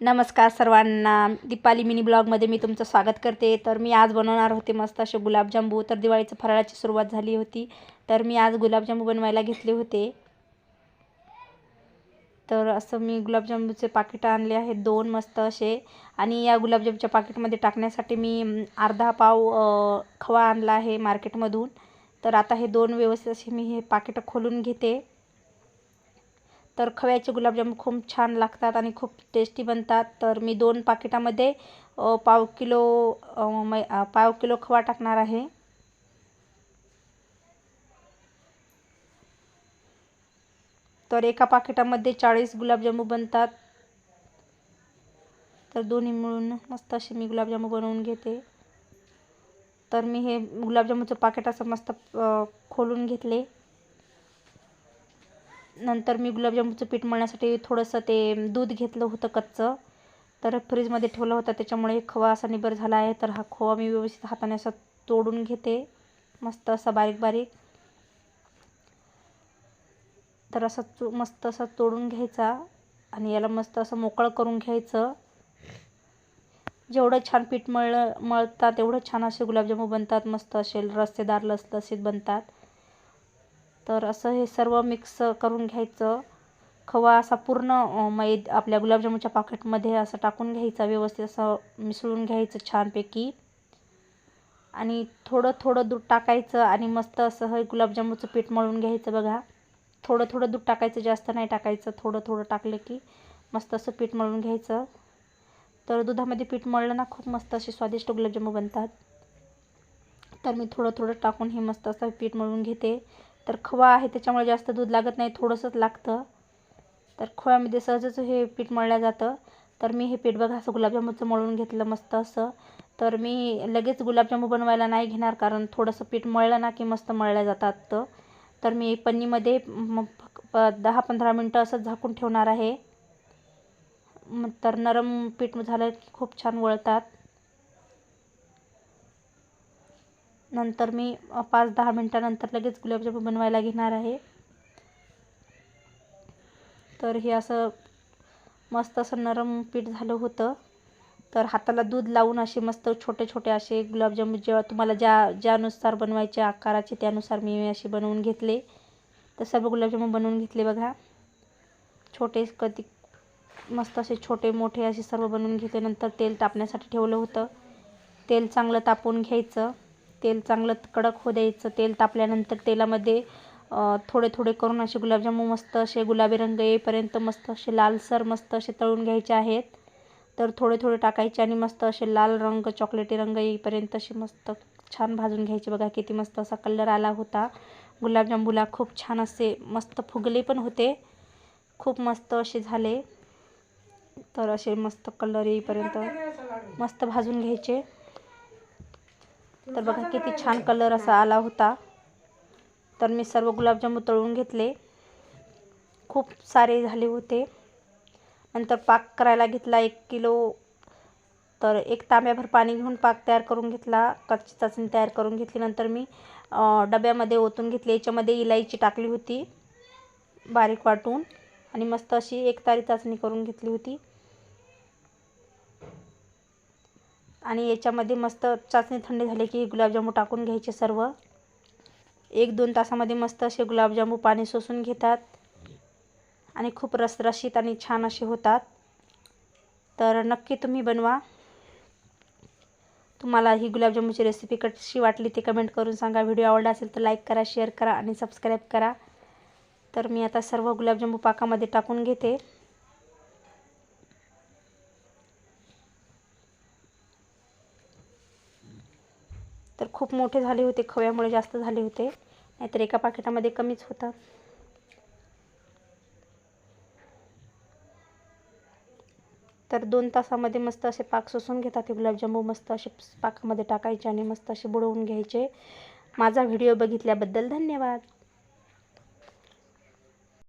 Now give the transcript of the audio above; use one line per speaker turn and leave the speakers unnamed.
नमस्कार सर्वांना. दीपाली मिनी ब्लॉगमध्ये मी तुमचं स्वागत करते. तर मी आज बनवणार होते मस्त असे गुलाबजांबू. तर दिवाळीचं फराळाची सुरुवात झाली होती. तर मी आज गुलाबजांबू बनवायला घेतले होते. तर असं मी गुलाबजांबूचे पाकिट आणले आहेत दोन मस्त असे. आणि या गुलाबजामच्या पाकिटमध्ये टाकण्यासाठी मी अर्धा पाव खवा आणला आहे मार्केटमधून. तर आता हे दोन व्यवस्थित असे मी हे पाकिटं खोलून घेते. तर खव्याचे गुलाबजाम खूप छान लागतात आणि खूप टेस्टी बनतात. तर मी दोन पाकिटामध्ये पाव किलो मै पाव किलो खवा टाकणार आहे. तर एका पाकिटामध्ये चाळीस गुलाबजामू बनतात. तर दोन्ही मिळून मस्त असे मी गुलाबजामू बनवून घेते. तर मी हे गुलाबजामुचं पाकिट असं मस्त खोलून घेतले. नंतर मी गुलाबजामुनचं पीठ मळण्यासाठी थोडंसं ते दूध घेतलं होतं कच्चं. तर फ्रीजमध्ये ठेवलं होतं. त्याच्यामुळे खवा असा निबर झाला आहे. तर हा खोवा मी व्यवस्थित हाताने असा तोडून घेते. मस्त असा बारीक बारीक तर असा चो मस्त असा तोडून घ्यायचा. आणि याला मस्त असं मोकळं करून घ्यायचं. जेवढं छान पीठ मळ मळतात तेवढं छान असे गुलाबजामू बनतात. मस्त असे रस्तेदार लसलसीत बनतात. तर असं हे सर्व मिक्स करून घ्यायचं. खवा असा पूर्ण मैद आपल्या गुलाबजामुनच्या पाकिटमध्ये असं टाकून घ्यायचा. व्यवस्थित असं मिसळून घ्यायचं छानपैकी. आणि थोडं थोडं दूध टाकायचं आणि मस्त असं हे गुलाबजामुनचं पीठ मळून घ्यायचं बघा. थोडं थोडं दूध टाकायचं जास्त नाही टाकायचं. थोडं थोडं टाकलं की मस्त असं पीठ मळून घ्यायचं. तर दुधामध्ये पीठ मळलं ना खूप मस्त असे स्वादिष्ट गुलाबजामू बनतात. तर मी थोडं थोडं टाकून हे मस्त असं पीठ मळून घेते. तर खवा आहे त्याच्यामुळे जास्त दूध लागत नाही थोडंसंच लागतं. तर खव्यामध्ये सहजच हे पीठ मळलं जातं. तर मी हे पीठ बघा असं गुलाबजामुनचं मळून घेतलं मस्त असं. तर मी लगेच गुलाबजामू बनवायला नाही घेणार कारण थोडंसं पीठ मळलं ना की मस्त मळल्या जातात तर. मी पन्नीमध्ये दहा पंधरा मिनटं असं झाकून ठेवणार आहे. मग तर नरम पीठ झालं की खूप छान वळतात. नंतर मी पाच दहा मिनटानंतर लगेच गुलाबजामून बनवायला घेणार आहे. तर हे असं मस्त असं नरम पीठ झालं होतं. तर हाताला दूध लावून असे मस्त छोटे छोटे असे गुलाबजामुन जेव्हा तुम्हाला ज्या ज्यानुसार बनवायचे आकाराचे त्यानुसार मी असे बनवून घेतले. तर सर्व गुलाबजामुन बनवून घेतले बघा. छोटे कधी मस्त असे छोटे मोठे असे सर्व बनवून घेतल्यानंतर नंतर तेल तापण्यासाठी ठेवलं होतं. तेल चांगलं तापवून घ्यायचं. तेल चांगलं कडक होऊ द्यायचं. तेल तापल्यानंतर तेलामध्ये थोडे थोडे करून असे गुलाबजामून मस्त असे गुलाबी रंग येईपर्यंत मस्त असे लालसर मस्त असे तळून घ्यायचे आहेत. तर थोडे थोडे टाकायचे आणि मस्त असे लाल रंग चॉकलेटी रंग येईपर्यंत असे मस्त छान भाजून घ्यायचे. बघा किती मस्त असा कलर आला होता. गुलाबजांबूला खूप छान असे मस्त फुगले पण होते. खूप मस्त असे झाले. तर असे मस्त कलर येईपर्यंत मस्त भाजून घ्यायचे. तर बघा किती छान कलर असा आला होता. तर मी सर्व गुलाबजामून तळून घेतले. खूप सारे झाले होते. नंतर पाक करायला घेतला एक किलो. तर एक तांब्याभर पाणी घेऊन पाक तयार करून घेतला. कच्ची चाचणी तयार करून घेतली. नंतर मी डब्यामध्ये ओतून घेतली. याच्यामध्ये इलायची टाकली होती. बारीक वाटून. आणि मस्त अशी एक तारी चाचणी करून घेतली होती. आणि याच्यामध्ये मस्त चाचणी थंडी झाली की गुलाबजामू टाकून घ्यायचे सर्व. एक दोन तासामध्ये मस्त असे गुलाबजामू पाणी सोसून घेतात. आणि खूप रसरशीत आणि छान असे होतात. तर नक्की तुम्ही बनवा. तुम्हाला ही गुलाबजामुनची रेसिपी कशी वाटली ते कमेंट करून सांगा. व्हिडिओ आवडला असेल तर लाईक करा शेअर करा आणि सबस्क्राईब करा. तर मी आता सर्व गुलाबजामू पाकामध्ये टाकून घेते. तर खूप मोठे झाले होते खव्यामुळे जास्त झाले होते. नाहीतर एका पाकिटामध्ये कमीच होतात तर दोन तासामध्ये मस्त असे पाक सोसून घेतात हे गुलाबजामू मस्त असे पाकामध्ये टाकायचे आणि मस्त असे बुडवून घ्यायचे. माझा व्हिडिओ बघितल्याबद्दल धन्यवाद.